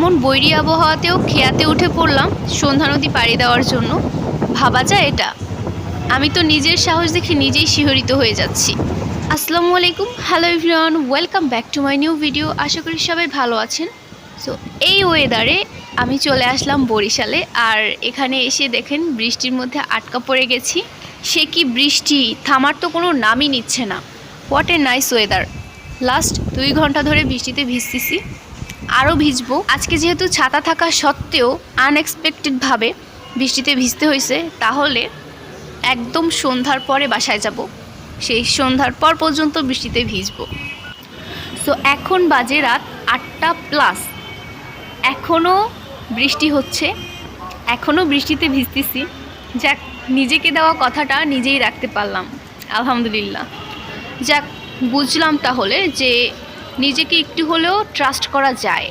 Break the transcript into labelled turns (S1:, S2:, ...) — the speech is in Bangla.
S1: এমন বৈরী আবহাওয়াতেও খেয়াতে উঠে পড়লাম সন্ধ্যা নদী পাড়ি দেওয়ার জন্য। ভাবা যায় এটা। আমি তো নিজের সাহস দেখে নিজেই শিহরিত হয়ে যাচ্ছি। আসসালামু আলাইকুম। Hello everyone welcome back to my new video আশা করি সবাই ভালো আছেন। সো এই ওয়েদারে আমি চলে আসলাম বরিশালে। আর এখানে এসে দেখেন বৃষ্টির মধ্যে আটকা পড়ে গেছি। সে কি বৃষ্টি? থামার তো কোনো নামই নিচ্ছে না। What a nice weather last দুই ঘণ্টা ধরে বৃষ্টিতে ভিজতেছি। আরও ভিজবো। আজকে যেহেতু ছাতা থাকা সত্ত্বেও আনএক্সপেক্টেডভাবে বৃষ্টিতে ভিজতে হয়েছে, তাহলে একদম সন্ধ্যার পরে বাসায় যাব। সেই সন্ধ্যার পর পর্যন্ত বৃষ্টিতে ভিজবো। সো এখন বাজে রাত আটটা প্লাস এখনও বৃষ্টি হচ্ছে। এখনও বৃষ্টিতে ভিজতেছি। যাক, নিজেকে দেওয়া কথাটা নিজেই রাখতে পারলাম। আলহামদুলিল্লাহ। যাক, বুঝলাম তাহলে যে নিজেকে একটু হলেও ট্রাস্ট করা যায়।